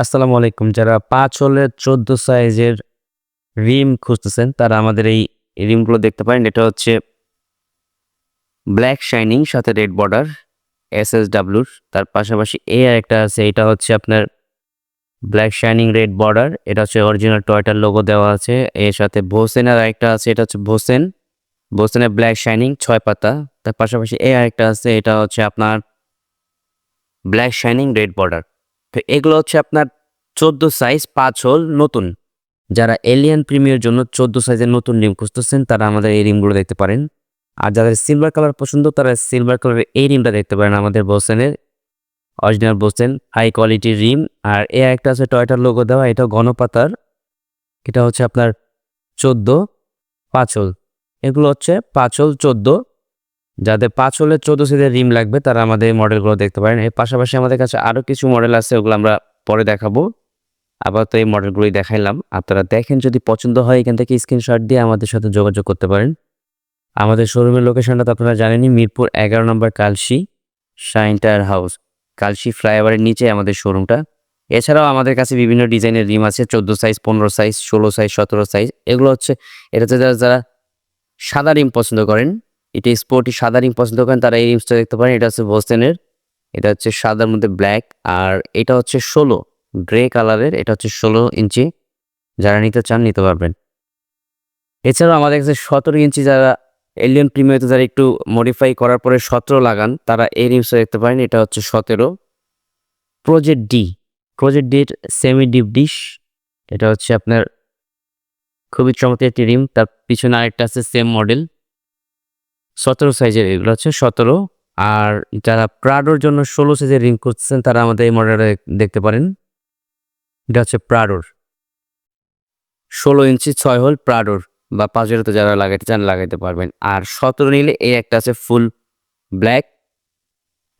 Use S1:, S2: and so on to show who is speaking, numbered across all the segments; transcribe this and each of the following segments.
S1: আসসালামু আলাইকুম। যারা পাঁচ হলের চোদ্দ সাইজের রিম খুঁজতেছেন, তারা আমাদের এই রিমগুলো দেখতে পারেন। এটা হচ্ছে ব্ল্যাক শাইনিং, সাথে রেড বর্ডার এস এস ডাব্লুর তার পাশাপাশি এ একটা আছে, এটা হচ্ছে আপনার ব্ল্যাক শাইনিং, রেড বর্ডার। এটা হচ্ছে অরিজিনাল টয়টার লোগো দেওয়া আছে। এর সাথে ভোসেনের আরেকটা আছে, এটা হচ্ছে ভোসেন। ভোসেনের ব্ল্যাক শাইনিং, ছয় পাতা। তার পাশাপাশি এ আরেকটা আছে, এটা হচ্ছে আপনার ব্ল্যাক শাইনিং, রেড বর্ডার। তো এগুলো হচ্ছে আপনার চোদ্দ সাইজ পাঁচ হোল নতুন। যারা এলিয়ান প্রিমিয়ার জন্য চোদ্দ সাইজের নতুন রিম খুঁজতেছেন, তারা আমাদের এই রিমগুলো দেখতে পারেন। আর যাদের সিলভার কালার পছন্দ, তারা সিলভার কালারের এই রিমটা দেখতে পারেন আমাদের বোসেনের অরিজিনাল বোসেন হাই কোয়ালিটির রিম আর এ একটা আছে টয়টার লোগো দেওয়া এটা গণপাতার এটা হচ্ছে আপনার চোদ্দ পাঁচল এগুলো হচ্ছে পাঁচল চোদ্দ। যাদের পাঁচ হলে চোদ্দ সিজের রিম লাগবে, তারা আমাদের মডেলগুলো দেখতে পারেন। এর পাশাপাশি আমাদের কাছে আরও কিছু মডেল আছে, ওগুলো আমরা পরে দেখাবো। আপাতত এই মডেলগুলোই দেখাইলাম। আপনারা দেখেন, যদি পছন্দ হয়, এখান থেকে স্ক্রিনশট দিয়ে আমাদের সাথে যোগাযোগ করতে পারেন। আমাদের শোরুমের লোকেশনটা তো আপনারা জানেনই, মিরপুর এগারো নম্বর Kalshi shine tyre house, Kalshi ফ্লাইওভারের নিচে আমাদের শোরুমটা। এছাড়াও আমাদের কাছে বিভিন্ন ডিজাইনের রিম আছে, চোদ্দ সাইজ, পনেরো সাইজ, ষোলো সাইজ, সতেরো সাইজ। এগুলো হচ্ছে, এটাতে যারা যারা সাদা রিম পছন্দ করেন এটা স্পোর্টি সাদা রিং পছন্দ করেন, তারা এই রিমসটা দেখতে পারেন, এটা হচ্ছে ভোসেনের এটা হচ্ছে সাদার মধ্যে ব্ল্যাক আর এটা হচ্ছে ষোলো গ্রে কালারের এটা হচ্ছে ষোলো ইঞ্চি। যারা নিতে চান, নিতে পারবেন। এছাড়াও আমাদের কাছে সতেরো ইঞ্চি যারা এলিয়ন প্রিমিয়াতে যারা একটু মডিফাই করার পরে সতেরো লাগান, তারা এই রিমসটা দেখতে পারেন, এটা হচ্ছে সতেরো। প্রজেক্ট ডি প্রজেক্ট ডির সেমি ডিপ ডিশ এটা হচ্ছে আপনার খুবই চমৎকার একটি রিম তার পিছনে আরেকটা আছে সেম মডেল সতেরো সাইজের এগুলো হচ্ছে সতেরো। আর যারা প্রাডোর জন্য ষোলো সাইজের রিং করতেছেন তারা আমাদের এই মডেলটা দেখতে পারেন। এটা হচ্ছে প্রাডোর ষোলো ইঞ্চি ছয় হোল প্রাডোর বা পাঁচেরোতে যারা লাগাইতে চান, লাগাইতে পারবেন। আর সতেরো নিলে এই একটা আছে ফুল ব্ল্যাক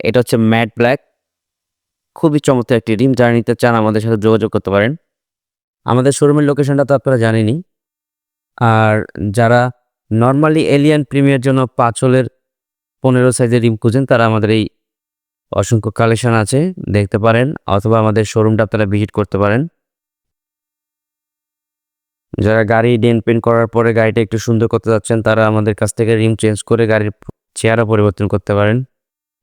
S1: এটা হচ্ছে ম্যাট ব্ল্যাক খুবই চমৎকার একটি রিম যারা নিতে চান, আমাদের সাথে যোগাযোগ করতে পারেন। আমাদের শোরুমের লোকেশনটা তো আপনারা জানেনই। আর যারা নর্মালি এলিয়ান প্রিমিয়ার জন্য পাঁচলের পনেরো সাইজের রিম খুঁজেন, তারা আমাদের এই অসংখ্য কালেকশন আছে, দেখতে পারেন, অথবা আমাদের শোরুমটা আপনারা ভিজিট করতে পারেন। যারা গাড়ি ডেন পেন্ট করার পরে গাড়িটা একটু সুন্দর করতে যাচ্ছেন, তারা আমাদের কাছ থেকে রিম চেঞ্জ করে গাড়ির চেয়ারও পরিবর্তন করতে পারেন।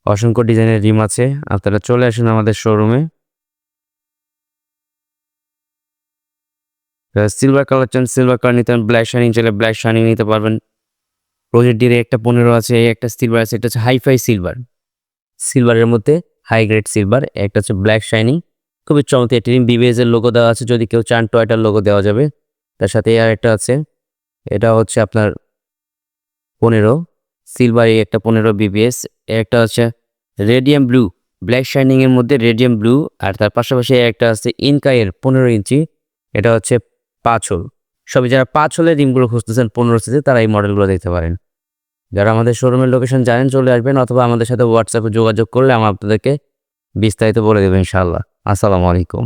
S1: অসংখ্য ডিজাইনের রিম আছে, আপনারা চলে আসুন আমাদের শোরুমে সিলভার কালার চান সিলভার কালার নিতে পারেন ব্ল্যাক শাইনিং চাইলে ব্ল্যাক শাইনিং নিতে পারবেন। প্রজেক্ট ডিরে একটা পনেরো আছে একটা সিলভার আছে, এটা হচ্ছে হাইফাই সিলভার সিলভারের মধ্যে হাই গ্রেড সিলভার একটা হচ্ছে ব্ল্যাক শাইনিং খুবই চমৎকার একটি বিবিএস এর লোগো দেওয়া আছে, যদি কেউ চান টয়টার লোগো দেওয়া যাবে। তার সাথে আর একটা আছে, এটা হচ্ছে আপনার পনেরো। সিলভার এই একটা পনেরো বিবিএস একটা হচ্ছে রেডিয়াম ব্লু ব্ল্যাক শাইনিং এর মধ্যে রেডিয়াম ব্লু আর তার পাশাপাশি একটা আছে ইনকাইয়ের পনেরো ইঞ্চি। এটা হচ্ছে পাঁচ হোল। সবই যারা পাঁচ হলে রিমগুলো খুঁজতেছেন, পনেরো সিজে তারা এই মডেলগুলো দেখতে পারেন। যারা আমাদের শোরুমের লোকেশন জানেন, চলে আসবেন অথবা আমাদের সাথে হোয়াটসঅ্যাপে যোগাযোগ করলে আমরা আপনাদেরকে বিস্তারিত বলে দেবেন ইনশাআল্লাহ। আসসালামু আলাইকুম।